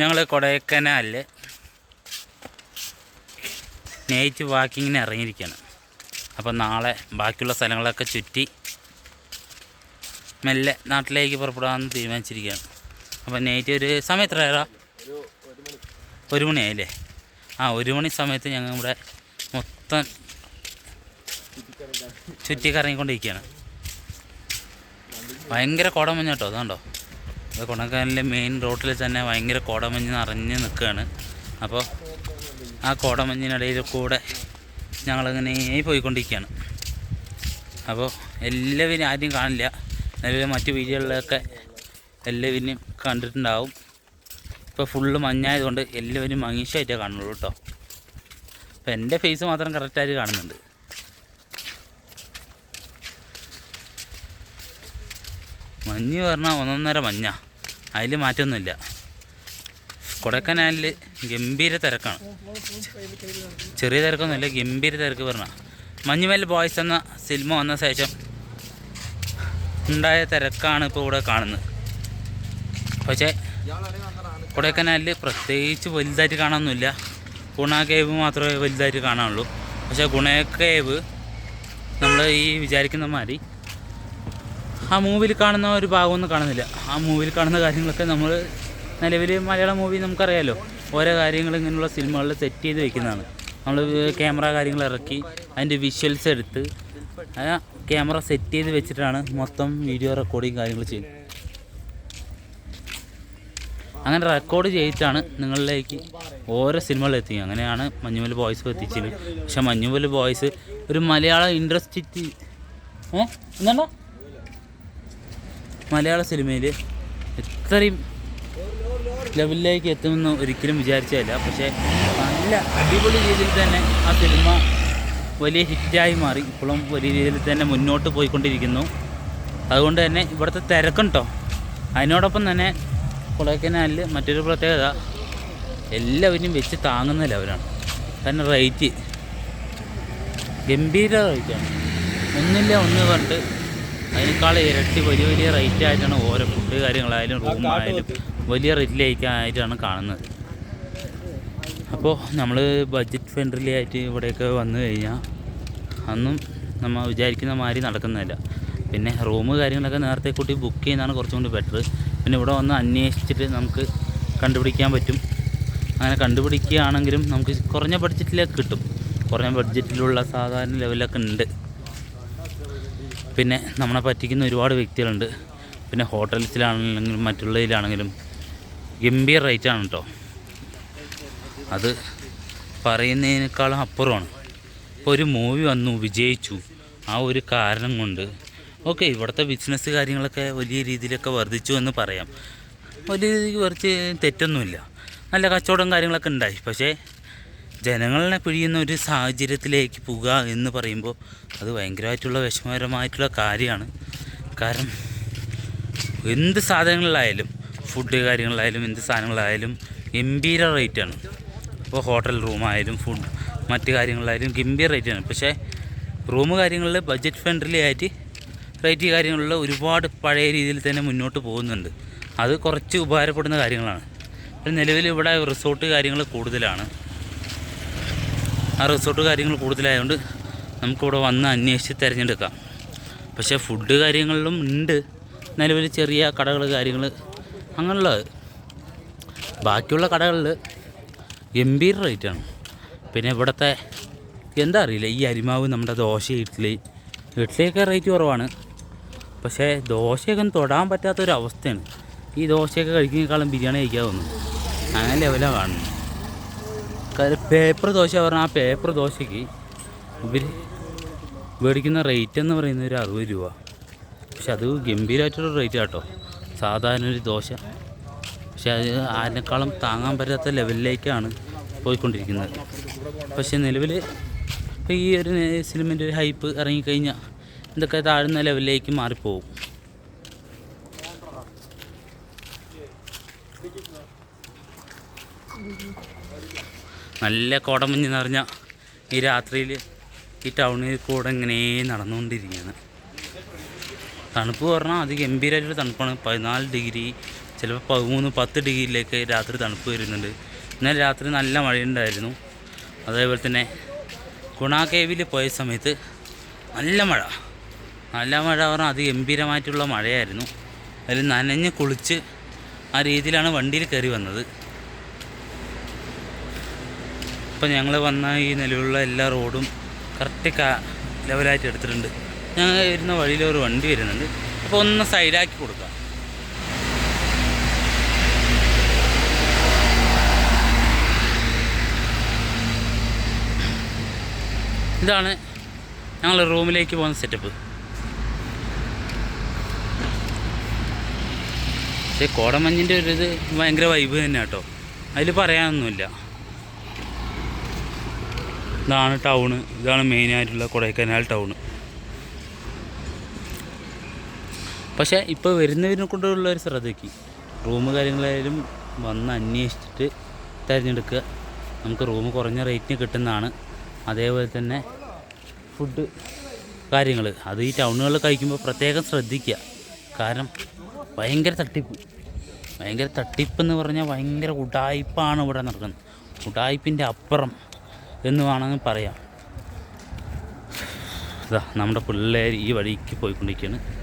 ഞങ്ങൾ കൊടൈക്കനാലിൽ നൈറ്റ് വാക്കിങ്ങിന് ഇറങ്ങിയിരിക്കുകയാണ് അപ്പോൾ നാളെ ബാക്കിയുള്ള സ്ഥലങ്ങളൊക്കെ ചുറ്റി മെല്ലെ നാട്ടിലേക്ക് പുറപ്പെടാമെന്ന് തീരുമാനിച്ചിരിക്കുകയാണ്. അപ്പോൾ നൈറ്റ് ഒരു സമയം എത്രയാ ഒരു മണിയായില്ലേ? ആ ഒരു മണി സമയത്ത് ഞങ്ങൾ ഇവിടെ മൊത്തം ചുറ്റി കറങ്ങിക്കൊണ്ടിരിക്കുകയാണ് ഭയങ്കര കോടമഞ്ഞ കേട്ടോ അതുകൊണ്ടോ അത് കൊടക്കാനിലെ മെയിൻ റോട്ടിൽ തന്നെ ഭയങ്കര കോടമഞ്ഞ് നിറഞ്ഞ് നിൽക്കുകയാണ് അപ്പോൾ ആ കോടമഞ്ഞിനിടയിൽ കൂടെ ഞങ്ങളിങ്ങനെ പോയിക്കൊണ്ടിരിക്കുകയാണ് അപ്പോൾ എല്ലാവരും ആദ്യം കാണില്ല. നിലവിലെ മറ്റു വീടുകളിലൊക്കെ എല്ലാവരും കണ്ടിട്ടുണ്ടാവും. ഇപ്പോൾ ഫുള്ള് മഞ്ഞായതുകൊണ്ട് എല്ലാവരും മങ്ങീഷായിട്ടേ കാണുള്ളൂ കേട്ടോ അപ്പോൾ എന്റെ ഫേസ് മാത്രം കറക്റ്റായിട്ട് കാണുന്നുണ്ട്. മഞ്ഞ് പറഞ്ഞാൽ ഒന്നൊന്നര മഞ്ഞ. അതിൽ മാറ്റമൊന്നുമില്ല കൊടക്കനാലിൽ ഗംഭീര തിരക്കാണ്. ചെറിയ തിരക്കൊന്നുമില്ല ഗംഭീര തിരക്ക് പറഞ്ഞ. മഞ്ഞുമേൽ ബോയ്സ് എന്ന സിനിമ വന്ന ശേഷം ഉണ്ടായ തിരക്കാണ് ഇപ്പോൾ ഇവിടെ കാണുന്നത്. പക്ഷേ കൊടൈക്കനാലിൽ പ്രത്യേകിച്ച് വലുതായിട്ട് കാണാനൊന്നുമില്ല. ഗുണ കേവ് മാത്രമേ വലുതായിട്ട് കാണാനുള്ളൂ. പക്ഷേ ഗുണ കേവ് നമ്മൾ ഈ വിചാരിക്കുന്ന മാതിരി ആ മൂവിയിൽ കാണുന്ന ഒരു ഭാഗമൊന്നും കാണുന്നില്ല. ആ മൂവിയിൽ കാണുന്ന കാര്യങ്ങളൊക്കെ നമ്മൾ നിലവിൽ മലയാള മൂവി നമുക്കറിയാമല്ലോ ഓരോ കാര്യങ്ങൾ ഇങ്ങനെയുള്ള സിനിമകളിൽ സെറ്റ് ചെയ്ത് വെക്കുന്നതാണ്. നമ്മൾ ക്യാമറ കാര്യങ്ങൾ ഇറക്കി അതിന്റെ വിഷ്വൽസ് എടുത്ത് ക്യാമറ സെറ്റ് ചെയ്ത് വെച്ചിട്ടാണ് മൊത്തം വീഡിയോ റെക്കോർഡിങ് കാര്യങ്ങൾ ചെയ്യുന്നത്. അങ്ങനെ റെക്കോർഡ് ചെയ്തിട്ടാണ് നിങ്ങളിലേക്ക് ഓരോ സിനിമകൾ എത്തിക്കുക. അങ്ങനെയാണ് മഞ്ഞുമൽ ബോയ്സ് എത്തിച്ചത്. പക്ഷെ മഞ്ഞുമൽ ബോയ്സ് ഒരു മലയാള ഇൻഡസ്ട്രി ഏ? എന്താ? മലയാള സിനിമയിൽ ഇത്രയും ലെവലിലേക്ക് എത്തുമെന്ന് ഒരിക്കലും വിചാരിച്ചതല്ല. പക്ഷേ നല്ല അടിപൊളി രീതിയിൽ തന്നെ ആ സിനിമ വലിയ ഹിറ്റായി മാറി. ഇപ്പോഴും വലിയ രീതിയിൽ തന്നെ മുന്നോട്ട് പോയിക്കൊണ്ടിരിക്കുന്നു. അതുകൊണ്ട് തന്നെ ഇവിടുത്തെ തിരക്കുണ്ടോ അതിനോടൊപ്പം തന്നെ കൊടൈക്കനാലിൽ മറ്റൊരു പ്രത്യേകത എല്ലാവരും വെച്ച് താങ്ങുന്ന ലെവലാണ് തന്നെ റേറ്റ് ഗംഭീര റേറ്റാണ് ഒന്നില്ല ഒന്ന് കണ്ട് അതിനേക്കാൾ ഇരട്ടി വലിയ വലിയ റേറ്റ് ആയിട്ടാണ് ഓരോ ഫുഡ് കാര്യങ്ങളായാലും റൂമായാലും വലിയ റേറ്റിലേക്കായിട്ടാണ് കാണുന്നത്. അപ്പോൾ നമ്മൾ ബഡ്ജറ്റ് ഫ്രണ്ട്ലി ആയിട്ട് ഇവിടെയൊക്കെ വന്നു കഴിഞ്ഞാൽ അന്നും നമ്മൾ വിചാരിക്കുന്ന മാതിരി നടക്കുന്നില്ല പിന്നെ റൂം കാര്യങ്ങളൊക്കെ നേരത്തെ കൂട്ടി ബുക്ക് ചെയ്യുന്നതാണ് കുറച്ചും കൂടി ബെറ്റർ പിന്നെ ഇവിടെ വന്ന് അന്വേഷിച്ചിട്ട് നമുക്ക് കണ്ടുപിടിക്കാൻ പറ്റും. അങ്ങനെ കണ്ടുപിടിക്കുകയാണെങ്കിലും നമുക്ക് കുറഞ്ഞ ബഡ്ജറ്റിലേക്ക് കിട്ടും. കുറഞ്ഞ ബഡ്ജറ്റിലുള്ള സാധാരണ ലെവലൊക്കെ ഉണ്ട്. പിന്നെ നമ്മളെ പറ്റിക്കുന്ന ഒരുപാട് വ്യക്തികളുണ്ട്. പിന്നെ ഹോട്ടൽസിലാണെങ്കിലും മറ്റുള്ളതിലാണെങ്കിലും റേറ്റ് റേറ്റാണ് കേട്ടോ അത് പറയുന്നതിനേക്കാളും അപ്പുറമാണ്. ഇപ്പോൾ ഒരു മൂവി വന്നു വിജയിച്ചു. ആ ഒരു കാരണം കൊണ്ട് ഓക്കെ ഇവിടുത്തെ ബിസിനസ് കാര്യങ്ങളൊക്കെ വലിയ രീതിയിലൊക്കെ വർദ്ധിച്ചു എന്ന് പറയാം. വലിയ രീതിക്ക് കുറച്ച് തെറ്റൊന്നുമില്ല. നല്ല കച്ചവടം കാര്യങ്ങളൊക്കെ ഉണ്ടായി. പക്ഷേ ജനങ്ങളെ പിഴിയുന്ന ഒരു സാഹചര്യത്തിലേക്ക് പോകുക എന്ന് പറയുമ്പോൾ അത് ഭയങ്കരമായിട്ടുള്ള വിഷമകരമായിട്ടുള്ള കാര്യമാണ്. കാരണം എന്ത് സാധനങ്ങളിലായാലും ഫുഡ് കാര്യങ്ങളിലായാലും എന്ത് സാധനങ്ങളായാലും ഗംഭീര റേറ്റാണ് ഇപ്പോൾ ഹോട്ടൽ റൂമായാലും ഫുഡ് മറ്റ് കാര്യങ്ങളിലായാലും ഗംഭീര റേറ്റാണ് പക്ഷേ റൂം കാര്യങ്ങളിൽ ബഡ്ജറ്റ് ഫ്രണ്ട്ലി ആയിട്ട് റേറ്റ് കാര്യങ്ങളിൽ ഒരുപാട് പഴയ രീതിയിൽ തന്നെ മുന്നോട്ട് പോകുന്നുണ്ട്. അത് കുറച്ച് ഉപകാരപ്പെടുന്ന കാര്യങ്ങളാണ്. നിലവിൽ ഇവിടെ റിസോർട്ട് കാര്യങ്ങൾ കൂടുതലാണ്. ആ റിസോർട്ട് കാര്യങ്ങൾ കൂടുതലായതുകൊണ്ട് നമുക്കിവിടെ വന്ന് അന്വേഷിച്ച് തിരഞ്ഞെടുക്കാം. പക്ഷേ ഫുഡ് കാര്യങ്ങളിലും ഉണ്ട്. നിലവിൽ ചെറിയ കടകൾ കാര്യങ്ങൾ അങ്ങനെയുള്ളത് ബാക്കിയുള്ള കടകളിൽ ഗംഭീര റേറ്റാണ് പിന്നെ ഇവിടുത്തെ എന്താ അറിയില്ല ഈ അരിമാവ് നമ്മുടെ ദോശ ഇഡ്ഡലി ഇഡ്ഡലിയൊക്കെ റേറ്റ് കുറവാണ്. പക്ഷേ ദോശയൊക്കെ തൊടാൻ പറ്റാത്തൊരവസ്ഥയാണ്. ഈ ദോശയൊക്കെ കഴിക്കുന്നേക്കാളും ബിരിയാണി കഴിക്കാൻ അങ്ങനെ ലെവലാണ് കാണുന്നത്. കാര്യം പേപ്പർ ദോശ പറഞ്ഞാൽ ആ പേപ്പർ ദോശയ്ക്ക് ഇവർ മേടിക്കുന്ന റേറ്റ് എന്ന് പറയുന്നത് ഒരു അറുപത് രൂപ. പക്ഷെ അത് ഗംഭീരമായിട്ടുള്ള റേറ്റ് കേട്ടോ സാധാരണ ഒരു ദോശ. പക്ഷെ അത് അതിനേക്കാളും താങ്ങാൻ പറ്റാത്ത ലെവലിലേക്കാണ് പോയിക്കൊണ്ടിരിക്കുന്നത്. പക്ഷെ നിലവിൽ ഇപ്പോൾ ഈ ഒരു സിനിമന്റെ ഒരു ഹൈപ്പ് ഇറങ്ങിക്കഴിഞ്ഞാൽ ഇതൊക്കെ താഴ്ന്ന ലെവലിലേക്ക് മാറിപ്പോവും. നല്ല കോടമഞ്ഞ് നിറഞ്ഞ ഈ രാത്രിയിൽ ഈ ടൗണിൽ കൂടെ ഇങ്ങനെ നടന്നുകൊണ്ടിരിക്കുകയാണ്. തണുപ്പ് പറഞ്ഞാൽ അത് ഗംഭീരമായിട്ടൊരു തണുപ്പാണ്. പതിനാല് ഡിഗ്രി ചിലപ്പോൾ പതിമൂന്ന് പത്ത് ഡിഗ്രിയിലേക്ക് രാത്രി തണുപ്പ് വരുന്നുണ്ട്. ഇന്നലെ രാത്രി നല്ല മഴയുണ്ടായിരുന്നു. അതേപോലെ തന്നെ ഗുണ കേവിൽ പോയ സമയത്ത് നല്ല മഴ. നല്ല മഴ പറഞ്ഞാൽ അത് ഗംഭീരമായിട്ടുള്ള മഴയായിരുന്നു. അതിൽ നനഞ്ഞ് കുളിച്ച് ആ രീതിയിലാണ് വണ്ടിയിൽ കയറി വന്നത്. ഇപ്പം ഞങ്ങൾ വന്ന ഈ നിലവിലുള്ള എല്ലാ റോഡും കറക്റ്റ് ലെവലായിട്ട് എടുത്തിട്ടുണ്ട്. ഞങ്ങൾ വരുന്ന വഴിയിൽ ഒരു വണ്ടി വരുന്നുണ്ട്. അപ്പോൾ ഒന്ന് സൈഡാക്കി കൊടുക്കാം. ഇതാണ് ഞങ്ങൾ റൂമിലേക്ക് പോകുന്ന സെറ്റപ്പ് പക്ഷേ കോടമഞ്ഞിന്റെ ഒരു ഇത് ഭയങ്കര വൈബ് തന്നെ കേട്ടോ അതിൽ പറയാനൊന്നുമില്ല. ഇതാണ് ടൗണ്. ഇതാണ് മെയിൻ ആയിട്ടുള്ള കൊടൈക്കനാൽ ടൗണ്. പക്ഷേ ഇപ്പോൾ വരുന്നവരിനെ കൊണ്ടുള്ള ഒരു ശ്രദ്ധയ്ക്ക് റൂം കാര്യങ്ങളായാലും വന്ന് അന്വേഷിച്ചിട്ട് തിരഞ്ഞെടുക്കുക. നമുക്ക് റൂം കുറഞ്ഞ റേറ്റിന് കിട്ടുന്നതാണ്. അതേപോലെ തന്നെ ഫുഡ് കാര്യങ്ങൾ അത് ഈ ടൗണുകളിൽ കഴിക്കുമ്പോൾ പ്രത്യേകം ശ്രദ്ധിക്കുക. കാരണം ഭയങ്കര തട്ടിപ്പ്. ഭയങ്കര തട്ടിപ്പെന്ന് പറഞ്ഞാൽ ഭയങ്കര ഉടായ്പാണ് ഇവിടെ നടക്കുന്നത്. ഉടായ്പിന്റെ അപ്പുറം എന്ന് വേണമെങ്കിൽ പറയാം. ഇതാ നമ്മുടെ പിള്ളേർ ഈ വഴിക്ക് പോയിക്കൊണ്ടിരിക്കുകയാണ്.